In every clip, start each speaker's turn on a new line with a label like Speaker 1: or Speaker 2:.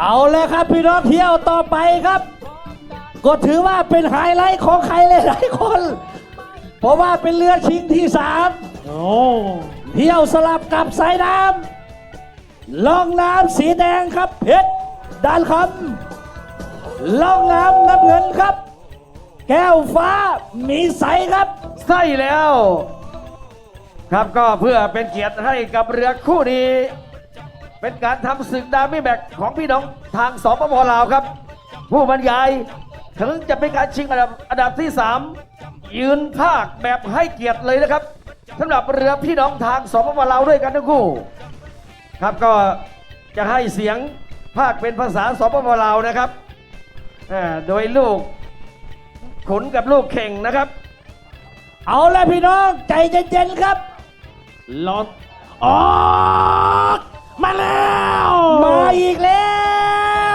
Speaker 1: เอาเลยครับพี่น้องเที่ยวต่อไปครับ ก็ถือว่าเป็นไฮไลท์ของใครหลายๆคน เพราะว่าเป็นเรือชิงที่สาม
Speaker 2: โอ้
Speaker 1: เที่ยวสลับกับสายน้ำล่องน้ำสีแดงครับเพชรด้านคำล่องน้ำน้ำเงินครับ แก้วฟ้ามีใสครับ
Speaker 3: ใช่แล้ว ครับก็เพื่อเป็นเกียรติให้กับเรือคู่นี้ เป็นการทำศึกดาร์มี่แบกของพี่น้องทางสปปลาวครับ ผู้บรรยายถึงจะเป็นการชิงอันดับอันดับที่ 3 ยืนภาคแบบให้เกียรติเลยนะครับสำหรับเรือพี่น้องทางสปปลาวด้วยกันทั้งคู่ ครับก็จะให้เสียงภาคเป็นภาษาสปปลาวนะครับอ่าโดยลูกขุนกับลูกเข่งนะครับ
Speaker 1: เอาละพี่น้องใจเย็นๆครับ
Speaker 2: ลอนออก มาแล้ว
Speaker 1: มาอีกแล้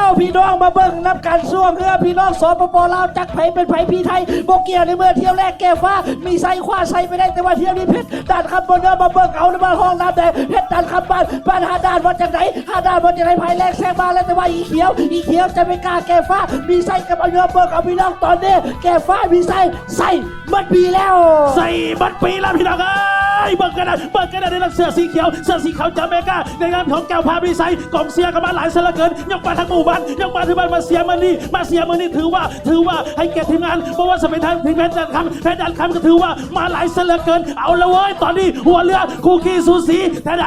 Speaker 1: ว พี่น้องมาเบิ่งนับการส่วงเพื่อพี่น้องสปปลาวจักไผเป็นไผพี่ไทยโบเกียวในเมื่อเที่ยวแรกแก้ฟ้า มีไซคว้าไซไปได้แต่ว่าเที่ยวนี้เพชรด่านคำบนเดินมาเบิ่งเอาในบ้านห้องน้ำแดงเพชรด่านคำบ้านบ้านหาด่านวัดจากไหนหาด่านวัดจากไหนภายแรกแซงมาแล้วแต่ว่าอีเขียว อีเขียวจะไม่กล้าแก้ฟ้า มีไซกับเอาเนื้อเบิ่งเอาพี่น้องตอนนี้แก้ฟ้ามีไซไซมันปีแล้ว
Speaker 2: ใส่บัตรปีแล้วพี่น้องเอ้ย เบิกกันนะเบิกกันนะในรักเสื้อสีเขียวเสื้อสีขาวจาเมกาในนามของแก้วพาพิไซกองเสียกันมาหลายเสลือเกินยกมาทั้งหมู่บ้านยกมาที่บ้านมาเสียมันนี่มาเสียมันนี่ถือว่าถือว่าให้เกียรติทีมงานเพราะว่าสมัยทางทีมเพชรดันคำเพชรดันคำก็ถือว่ามาหลายเสลือเกิน เอาละเว้ยตอนนี้หัวเรือคู่ขี้สูสีแต่ไหน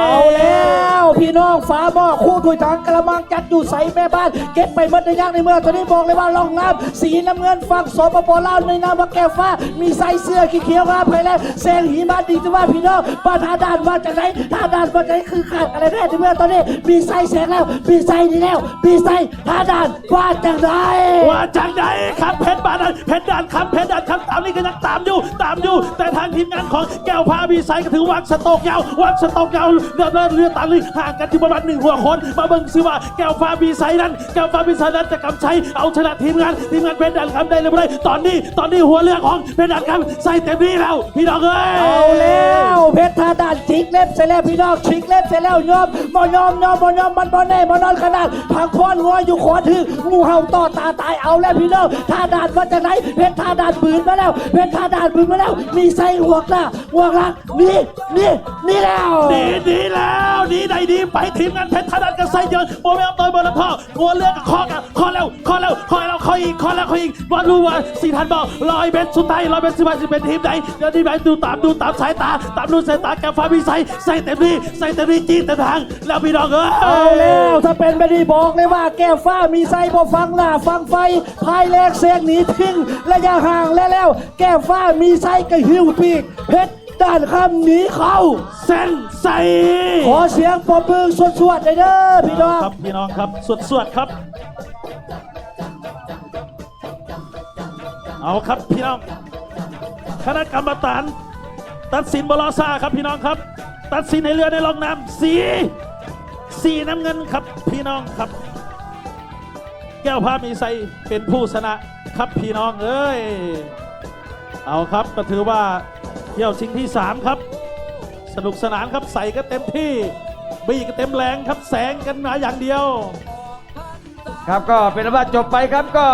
Speaker 1: เอาแล้วพี่น้องฟ้าหม้อคู่ถุยถังกระมังจัดอยู่ใส่แม่บ้าน เก็บไปหมดในย่างในเมื่อตอนนี้บอกเลยว่าล่องน้ำสีน้ำเงินฝั่งสปปลาวในนามว่าแก้วฟ้ามีใส่เสื้อเขียวครับไปแล้วแซงหิมะดีแต่ว่าพี่น้องบ้าท่าด่านมาจากไหนท่าด่านมาจากไหนคือขาดอะไรแน่ในเมื่อตอนนี้มีใส่แสงแล้วมีใส่ดีแล้วมีใส่ท่าด่านมาจากไหน
Speaker 2: ว่าจากไหนครับเพชรบาดันเพชรดันคำเพชรดันคำตามนี่ก็ยังตามอยู่ตามอยู่ แต่ทางทีมงานของแก้วพาพิไซก็ถือวังสโตกยาววังสโตกยาวเรือเรือเรือตามเลยห่างกันที่ประมาณหนึ่งหัวคนมาเบิ่งซิว่าแก้วพาพิไซนั้นแก้วพาพิไซนั้นจะกำชัยเอาชนะทีมงานทีมงานเพชรดันคำได้หรือไม่ตอนนี้ตอนนี้หัวเรือของเพชรดันคำใส่เต็มที่แล้วพี่น้องเอ้ย
Speaker 1: เอาแล้วเพชรทาดานชิกเล็บเสร็จแล้วพี่น้องชิกเล็บเสร็จแล้วยอมมอยอมยอมมอยอมมันบอแน่มานอนขนาดพังพรงัวอยู่ขวาถืองูเห่าต่อตาตายเอาแล้วพี่น้องทาดานมาจากไหนเพชรทาดานปืนมาแล้วเพชรทาดานปืนมาแล้ว มีไส้หัวกหน้าหัวกหลังนี่นี่นี่แล้ว
Speaker 2: ดีดีแล้วดีใดดีไปทีมงานเพชรธนัดกันใส่เยอะโมเมลตอยบอลละพ่อหัวเรือกับคอกันคอแล้วคอแล้วคอแล้วคออีกคอแล้วคออีกว่ารู้ว่าสี่ทันบอกลอยเบสสุดท้ายลอยเบสสิบห้าสิบเป็นทีมไหนเดี๋ยวทีมไหนดูตามดูตามสายตาตามดูสายตาแกฟ้าพิสัยใส่เต็มที่ใส่เต็มที่จีนแต่ทาง แล้วพี่น้องเอ้ย
Speaker 1: เอาแล้วถ้าเป็นไม่ได้บอกเลยว่าแก้วฟ้ามีไส้พอฟังหน้าฟังไฟพายแรกเสียงหนีทิ้งระยะห่างแล้วแล้ว แก้วฟ้ามีไส้กระหิวปีกเพชรด้านคำหนีเข้า
Speaker 2: เส้นใส
Speaker 1: ขอเสียงปรบมือสวดๆเลยเด้อพี่น้อง
Speaker 2: ครับพี่น้องครับสวดสวดครับ เอาครับพี่น้องคณะกรรมการ ตัดสินบลอซ่าครับพี่น้องครับ ตัดสินในเรือในลองน้ำสีสีน้ำเงินครับพี่น้องครับ แก้วพามีไซเป็นผู้ชนะครับพี่น้องเอ้ยเอาครับก็ถือว่าเที่ยวชิงที่ 3 ครับ สนุกสนานครับใส่ก็เต็มที่บีก็เต็มแรงครับแสงกันมาอย่างเดียว
Speaker 3: ครับก็เป็นว่าจบไปครับก็